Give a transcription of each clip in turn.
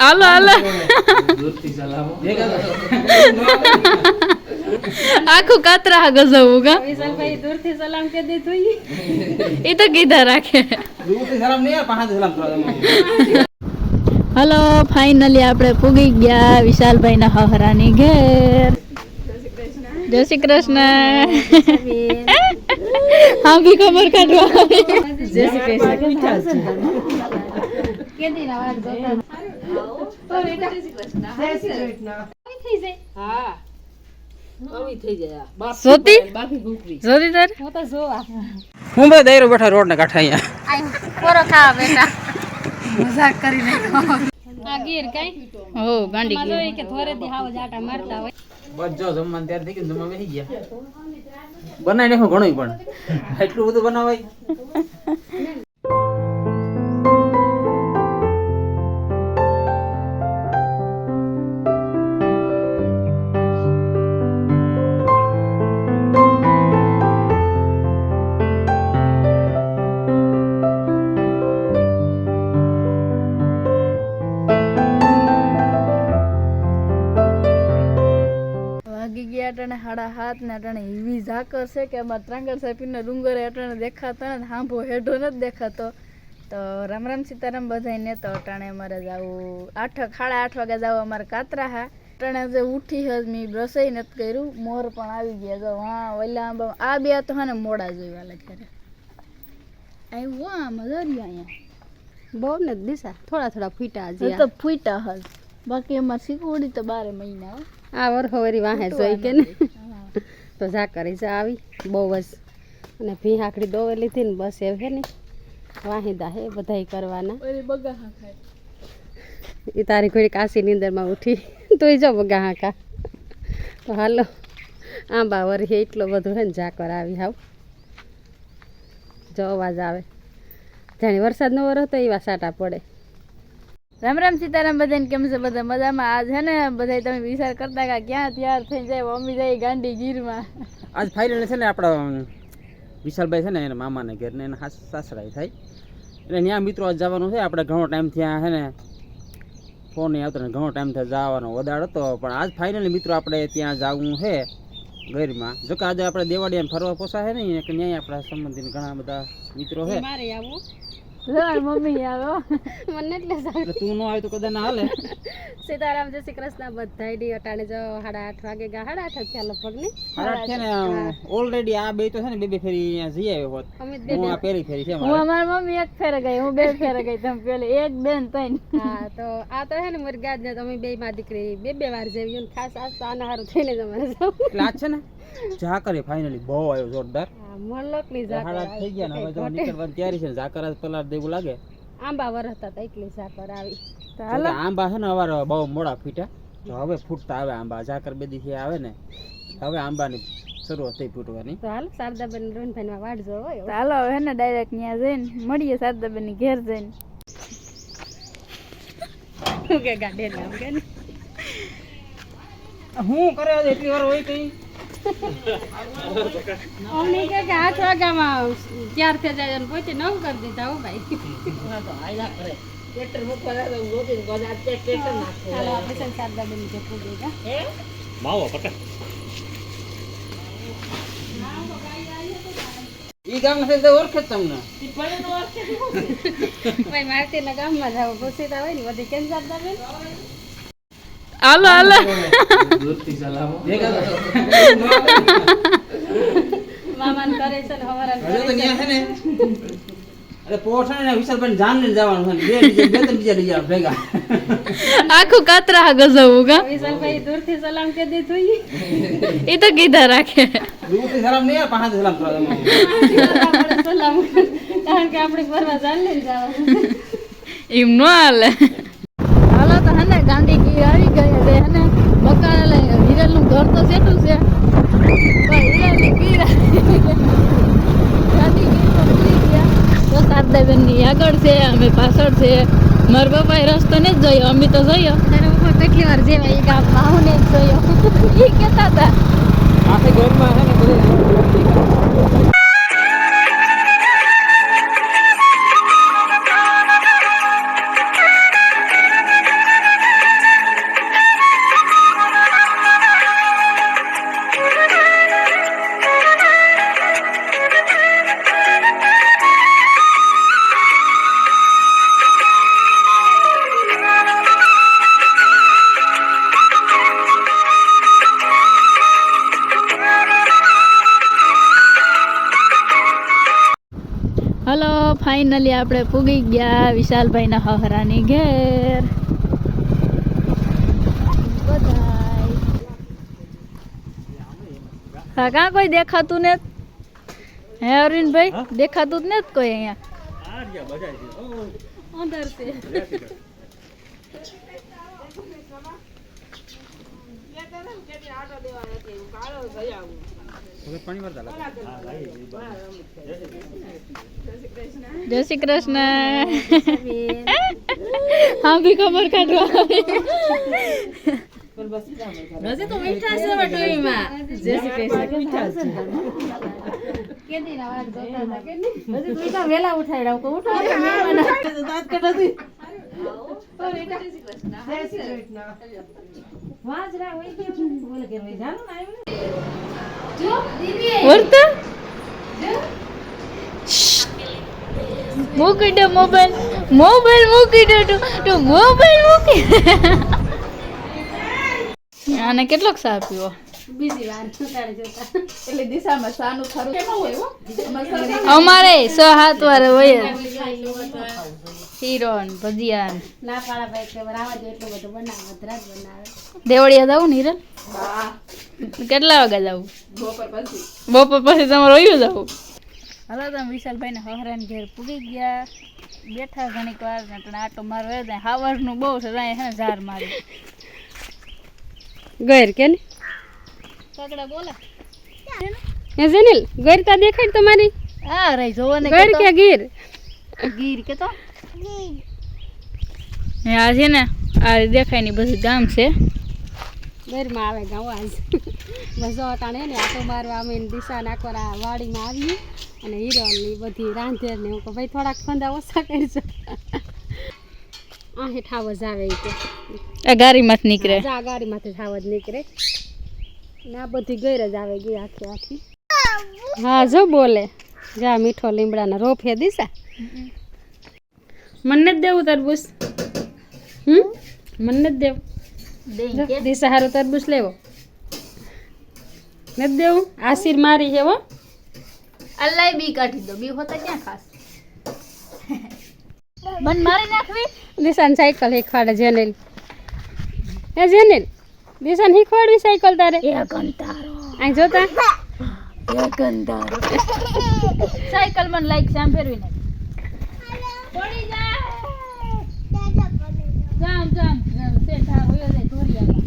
હાલો હાલો આખું કાતરા ગજવું કા દૂરથી સલામ કે દીધું એ તો કીધા રાખે સલામ નહીં પાંચ સલામ કરવા હલો ફાઇનલી આપણે પૂગી ગયા વિશાલભાઈ ના હહરાની ઘેર જય શ્રી કૃષ્ણ હા બી ખબર કાઢવા જય શ્રી કૃષ્ણ કેદી ના વાત જોતા હા. આવી થઈ જાય. સોતી? બાકી ભૂખરી. સોતી તારે? હું તો જોવા. હું બે દૈરો બેઠા રોડ ને કાંઠા અહીંયા. પોરો ખાવા બેટા મજાક કરી નાખો આ ગીર કઈ? હો ગાંડી માં કે થોરે દી હાવ જાટા મારતા હોય. બસ જો જમવાનું ત્યારે થઈ ગયું જમવા બેસી ગયા. બનાવી નાખો ઘણું પણ. એટલું બધું બનાવાય. હાડા અટાણે એવી ઝાકર છે કે અમારા ત્રાંગર સાહેબને ડુંગરે અટાણે દેખાતા ને હાંભો હેઠો નથી દેખાતો. તો રામ રામ સીતારામ બધાને તો અટાણે અમારે જવું આઠ સાડા આઠ વાગે જવું અમારે કાતરા હા. અટાણે જે ઉઠી હજ મેં રસોઈ નથી કર્યું મોર પણ આવી ગયા. જો હા ઓલા આંબા આ બે તો હા ને મોડા જોયા અહીં વો આમ દરિયા અહીંયા. બહુ ને દિશા થોડા થોડા ફૂટા હજી તો ફૂટા હજ. બાકી અમારે શીખવડી તો બારે મહિના આ આ વરખોવરી વાહે જોઈ કે ને તો જા કરી જા આવી. બહુ જ. અને ભી આકડી દોવે લીધી ને બસ એ હે ને. વાહિદા હે બધાય કરવાના. એ તારી ઘડી કાશી નીંદરમાં ઉઠી. તોય જો બગા હાંકા. તો હાલો. આંબા વરી એટલો બધો હે ને ઝાકર આવી હાવ. જો અવાજ આવે. જાણે વરસાદનો વરો તો એવા સાટા પડે. રામ રામ સીતારામ બધાને કેમ છે? બધા મજામાં? આજ છે ને બધા તમે વિચાર કરતા કે ક્યાં તૈયાર થઈ જાય? મમ્મી જાય ગાંડી ગીરમાં. આજ ફાઇનલ છે ને આપણા વિશાલભાઈ છે ને એના મામાને ઘેર ને એના હાસ- થાય. એટલે ત્યાં મિત્રો આજ જવાનું છે. આપણે ઘણો ટાઈમ ત્યાં છે ને ફોન નહીં આવતો ને ઘણો ટાઈમ થયા જવાનો વદાડ હતો. પણ આજ ફાઇનલી મિત્રો આપણે ત્યાં જવું છે ગઈરમાં જોકે આજે આપણે દેવાડિયાને ફરવા પોસાય છે ને કે ન્યાય આપણા સંબંધી ઘણા બધા મિત્રો છે. મારે આવું? મમ્મી આવ્યો મને એટલે તું ન આવે તો કદાચ ના હાલે. સીતારામ જય શ્રી કૃષ્ણ બધાય ડી અટાણે જો સાડા આઠ વાગે ગયા. સાડા આઠ જ થયા લગભગ ને? મારા છે ને ઓલરેડી આ બે તો છે ને બે બે ફેરી અહીંયા જઈ આવ્યો હોત. જ હું આ પહેલી ફેરી છે હું મારે અમારી મમ્મી એક ફેરે ગઈ હું બે ફેરે ગઈ તમે પેલી એક બેન ત્રણ. હા તો આ તો હે ને મારી ગાજ ને તમે બે માં દીકરી બે બે વાર જેવી ખાસ આ તો આના હારું થઈને તમારે એટલે આજ છે ને ઝાકરે ફાઇનલી બહુ આવ્યો જોરદાર. હા ઝાકર થઈ ગયા ને હવે જો નીકળવાની તૈયારી છે ઝાકર આજ પલાર દેવું લાગે. આંબા વરસતા હતા એટલી ઝાકર આવી. જો આંબા છે ને અવાર બહુ મોડા ફૂટ્યા. તો હવે ફૂટતા આવે આંબા. ઝાકર બે દિવસે આવે ને હવે આંબાની શરૂઆત થઈ ફૂટવાની. તો હાલ શારદાબેન રોહનભાઈ માં વાટ હોય ચાલો હવે ને ડાયરેક્ટ ત્યાં જઈને મળીએ શારદાબેનની ઘેર જઈને. કે ગાડે નામ કે હું કરે એટલી વાર હોય કઈ અમને કે કે આઠ વાગ્યામાં ચાર થઈ જાય અને પોતે નવ કરી દીધા હો ભાઈ. ચાલો આપણે છે ને શારદાબેન કે પૂગે જા. ઈ ગામ છે તો ઓળખે તમને. ભાઈ ના ગામમાં જાવ ઘૂસીતા હોય ને બધી કેમ શારદાબેન હાલો હાલો મામાન કરે છે ને હવારા હજુ તો ન્યા છે ને અરે પોઠાણે ને વિશાલભાઈ જાન જવાનું છે ને. બે બીજા બે ત્રણ બીજા લઈ જાવ ભેગા આખું કાતરા ગજવું કા વિશાલભાઈ દૂરથી સલામ કે દીધું એ તો કીધા રાખે સલામ નહીં પાંચ સલામ કારણ કે આપણે ફરવા ચાલે જવાનું એમ નો હાલો તો હે ને ગાંધી ગીર આવી ગઈ હવે હે ને બકાલા હિરલનું ઘર તો સેટું છે પણ હિરલની ગીર આવી ગઈ. ગાંધી ગીર તો ભૂલી ગયા તો શારદાબેનની આગળ છે અમે પાછળ છે. મારા બાપાએ રસ્તો ને જ જોયો અમે તો જોયો. ત્યારે ઉપર કેટલી વાર જેવા એ ગામ બાહુને જ જોયો. એ કહેતા હતા. આખી ઘરમાં છે ને ફાઇનલી આપણે પૂગી ગયા વિશાલભાઈના હહરાની ઘેર. બધાય. હા કાં કોઈ દેખાતું ને હે અરવિંદભાઈ દેખાતું જ ને કોઈ અહીંયા? જય શ્રી કૃષ્ણ. હા ભી ખબર કાઢવા વેલા ઉઠાડ્યા વર્તા? મૂકી દો મોબાઈલ. મોબાઈલ મૂકી દો તું. તું મોબાઈલ મૂકી આને કેટલોક સા પીવો? બીજી વાર ઉતાડે જોતા. એટલે દિશામાં સાનું ખરું અમારે સો હાથ વાર હોય. હીરોન ભજીયાન ના પાડા ભાઈ કે રાવા જો એટલું બધું બનાવે દ્રાજ બનાવે. દેવળિયા જાવું નીરલ કેટલા વાગે જાવું બપોર પછી. તમારે વયું જાવું હલો તમે વિશાલભાઈ ને હહરાન ઘેર પૂગી ગયા. બેઠા ઘણીક વાર ને આટો મારવા હાવર હાવરનું બહુ છે ને ઝાર મારી. ગેર કે ને કાકડા બોલે. એ જેનિલ ગેર તા દેખાડ તમારી? આ રહી જોવો ને ગર કે ગીર? ગીર કે તો ને આ છે ને આ દેખાયની બધું ગામ છે. ગેરમાં આવે ગાવ આજ બસ અટાણે ને આટો મારવા અમે દિશા નાખવા આ વાડીમાં આવી અને હીરોનની બધી રાંધેર ને હું કે ભાઈ થોડાક ફંદા ઓછા કરજો. આ હેઠા જ આવે ઈ કે આ ગાડીમાંથી નીકળે. જા ગાડીમાંથી થાવ જ નીકળે. ને બધી ગેર જ આવે ગઈ આખી આખી. હા જો બોલે. જા મીઠો લીમડાના રોપ હે દિશા મને જ દેવું તરબૂચ. હમ? મને જ દેવું. દિશા હારું તરબૂચ લેવો. નથી દેવું? આશીર મારી છે હો. અલ્લાય બી કાઢી દો. બી હોતા ક્યાં ખાસ? બન મારી નાખવી? નિશાન સાયકલ શીખવાડે જેનેલ. એ જેનેલ. દિશાને શીખવાડવી સાયકલ તારે? એક અંતારો અહીં જોતા? એક અંતારો સાયકલ મને લાઈક સામ ફેરવી નાખ પડી જા જામ જામ. સેઠા હોય જાય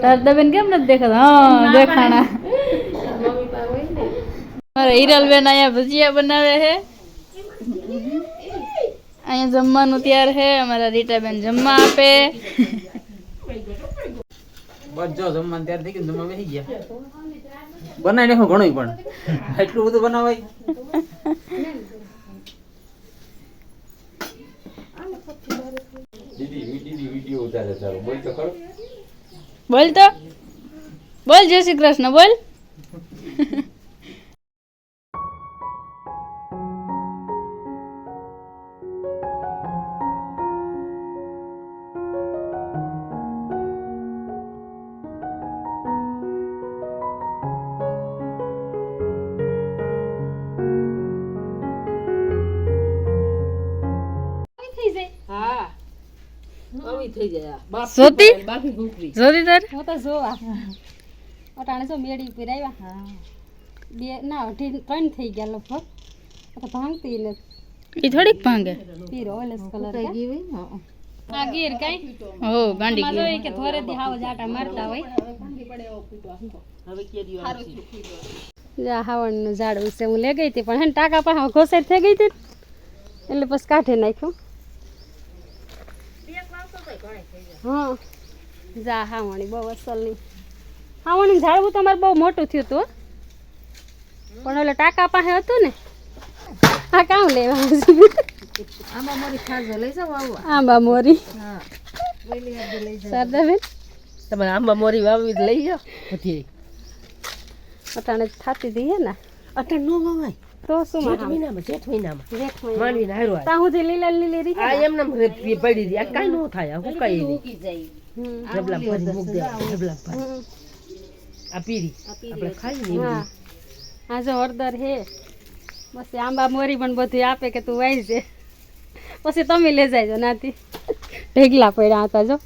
શારદાબેન કેમ નથી દેખાતા હા દેખાણા મારા હિરલબેન અહીંયા ભજીયા બનાવે છે અહીંયા જમવાનું તૈયાર છે અમારા રીટાબેન જમવા આપે બસ જમવાનું તૈયાર થઈ ગયું જમવા બેસી ગયા બનાવી નાખો ઘણું પણ એટલું બધું બનાવાય બોલ તો બોલ જય શ્રી કૃષ્ણ બોલ. જોતી જોતી તારે? હું તો જોવા. અટાણે જો મેળી ઉપર આવ્યા બે ના અઢી ત્રણ થઈ ગયા લગભગ. આ તો ભાંગતી નથી એ થોડીક ભાંગે. પીરો ઓલેસ કલર આ ગીર કઈ? હો ગાંડી માં ગઈ જોઈએ કે થોરે દી હાવ જાટા મારતા હોય. જા હાવણનું ઝાડવું છે હું લે ગઈ હતી પણ હે ને ટાકા પાસે ઘોસેર થઈ ગઈ હતી ને, એટલે પછી કાઢી નાખ્યું. હા જા હાવણી બહુ અસલની હાવણી ઝાડવું તમારે બહુ મોટું થયું હતું. પણ ઓલે ટાકા પાસે હતું ને આ કામ લેવા આંબા મોરી ખાજો લઈ જાવ આવવા આંબા મોરી. હા. શારદાબેન? તમારે આંબા મોરી વાવી લઈ જાઓ. બધી અટાણે થાતી હતી ને. અટણ નો વવાય. તો શું માં મહિનામાં જેઠ મહિનામાં માંડવી ને હારો ત્યાં સુધી લીલા લીલી રહી આ એમને પડી રહી. આ કાંઈ નો થાય આ હુકાય નહીં. હમ. ડબલા ભરી મૂક દેવા ડબલા ભરી આ પીરી. આપણે ખાઈ ને આ જો હળદર હે. પછી આંબા મોરી પણ બધું આપે કે તું વાઈ છે પછી તમે લઈ જાય નાથી. ઢેગલા પડ્યા હતા જો.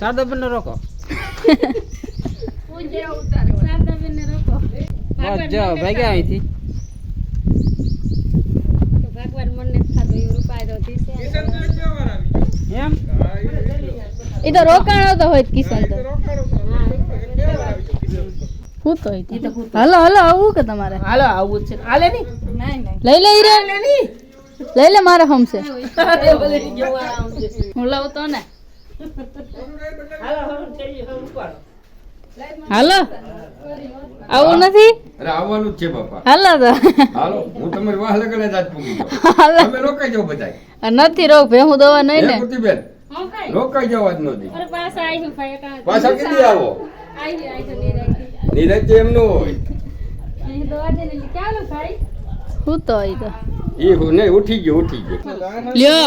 સાદો રોકો. શારદાબેનને રોકો બસ જો ભાગ્યા અહીંથી. એ તો રોકાણો તો હોય કિશન તો. હું તો હાલો હાલો આવું કે તમારે? હાલો આવું છે. હાલે નહીં લઈ લે રે લઈ લે મારે હમશે હું લઉં તો ને. હાલો આવું નથી? અરે આવવાનું જ છે બાપા. હાલો તો. હાલો હું તમારી વાહ લગન જ આજ પૂગી હાલો. તમે રોકાઈ જાવ બધાય. નથી રોક ભે હું દવા નહીં ને હે કુટીબેન રોકાઈ. જાવ આજ નથી અરે પાછા આવી ભાઈ કા પાછા કીધી આવો? આવી આઈ તો નિરાઈ એમ એમનું હોય. અહીં દવા દે ને ચાલો ભાઈ? હું તો એ તો. ઈ હું નહીં ઉઠી ગયો ઉઠી ગયો. લ્યો.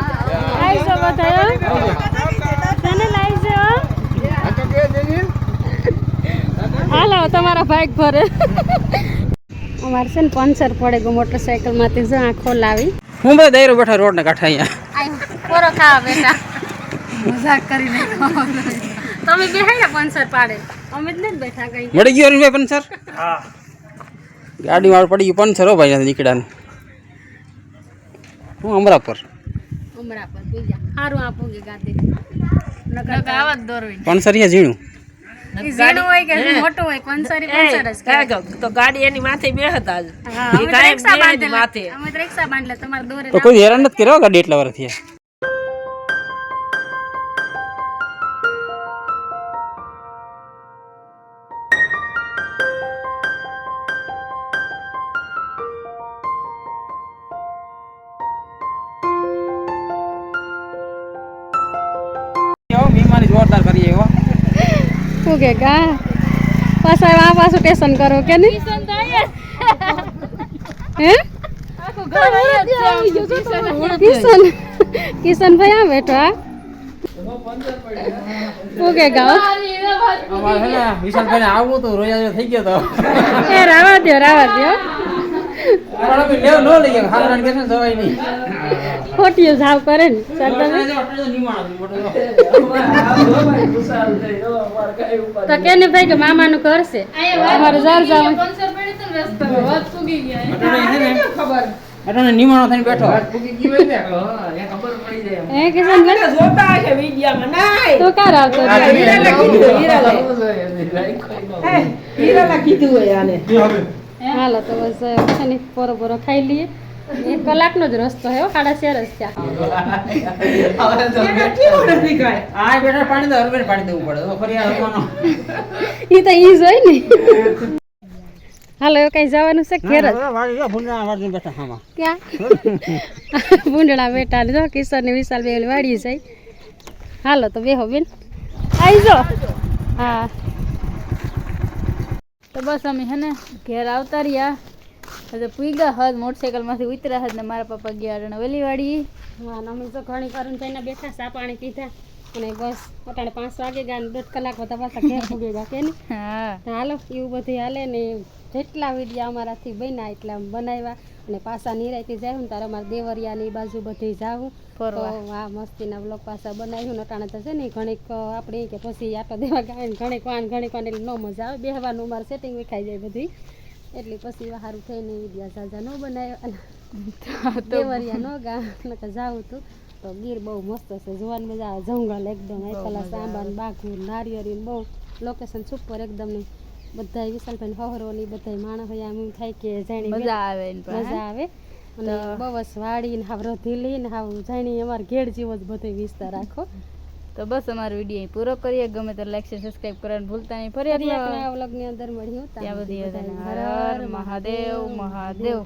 તને લાઈજો હાલો તમારા ભાઈ ભરે. અમારે છે ને પંચર પડે ગયો મોટરસાઇકલમાંથી જો આંખો લાવી. હું બધા દાયરો બેઠા રોડ ને કાંઠા અહીંયા. પોરો ખાવા બેટા મજાક કરીને તમે બેહાડ્યા પંચર પાડે? અમે જ ને બેઠા ગઈ મળી ગયો હરીભાઈ પંચર? ગાડી વાળ પડી ગયું પંચર હો ભાઈ નીકળ્યા હું અમરાપર. ઉમરા પર બીજા સારું આપું કે ગાતે આવા જ દોરવી. પંચર ઝીણું. ઝીણું હોય કે મોટું હોય. તો ગાડી એની માથે બે હતા હા અમે રિક્ષા બાંધેલા. અમે રિક્ષા બાંધેલા તમારે દોરે તો કોઈ હેરાન નથી કર્યો ગાડી એટલા વર્ષ શું કે કા? પાછા આ પાછું ટેશન કરો કે નહીં? હે? કિશન કિશનભાઈ આ બેઠો આ શું કે ગાવ? અમારે છે ને રોયા થઈ ગયો તો. એ રાવા દ્યો રાવા દ્યો. ખોટીઓ જાવ કરે ને તો કેને ભાઈ કે મામાનું ઘર છે? અમારે જાવ જાવ અટાણે નિમાણો થઈને બેઠો. હે કિશનભાઈ જોતા હશે વિડીયામાં નાય. તો કાર આવતો આને. હાલો તો બસ છે ને પોરો પોરો ખાઈ લઈએ. એક કલાકનો જ રસ્તો હે હો, સાડા ચાર જ થયા કેવું આ બેઠા પાણી દો હરબેન પાણી દેવું પડે. તો ઈ તો ઈ જ હોય ને. હાલો હવે કઈ જવાનું છે ઘેર બેઠા ક્યાં? ભૂંડણા બેટા ને જો કિશોર ને વિશાલ બે વાળી જાય. હાલો તો બેહો બેન. આવી જો. હા. તો બસ અમે હે ને ઘેર આવતા રહ્યા. હવે પૂગ્યા હદ મોટરસાઇકલમાંથી ઉતર્યા હદ ને મારા પપ્પા ગયા અડણ વેલી વાડી હા અમે તો ઘણી વાર થઈને બેઠા સા પાણી પીધા. અને બસ અટાણે પાંચ વાગે ગયા દોઢ કલાક બધા પાછા ઘેર પૂગી ગયા કે ને હા. હાલો એવું બધું હાલે ને જેટલા વિડીયા અમારાથી બન્યા એટલા બનાવ્યા અને પાછા નિરાયથી ને તારે અમારે દેવરિયાની બાજુ બધી જાઉં તો આ મસ્તીના બ્લોક પાછા બનાવ્યું. ને અટાણે તો છે ને ઘણીક આપણે કે પછી આટો દેવા ગાય ઘણીક વાન ઘણીક વાન એટલે ન મજા આવે. બેહવાનું અમારે સેટિંગ વિખાઈ જાય બધી. એટલે પછી સારું થઈને વિડીયા સાજા ન બનાવ્યા. દેવરિયા ન ગા નકર જાવું તું. તો ગીર બહુ મસ્ત છે. જોવાની મજા આવે. જંગલ એકદમ. પેલા સાંબા બાઘું નારિયેળી બહુ. લોકેશન સુપર એકદમ. ને બધા વિશાલભાઈ હહરોની બધા માણસ હોય આમ થાય કે જાણી મજા આવે મજા આવે. અને બસ વાળી વાડી ને હાવ રધીલી ને હાવ જાણી અમારે ઘેર જેવો જ બધો વિસ્તાર રાખો તો બસ અમારો વીડિયો પૂરો કરીએ. ગમે તો લાઈક શેર સબસ્ક્રાઇબ કરવાનું ભૂલતા નહીં. ફરી આપણે આ વ્લોગની અંદર મળ્યું ત્યાં બધી હર મહાદેવ. મહાદેવ.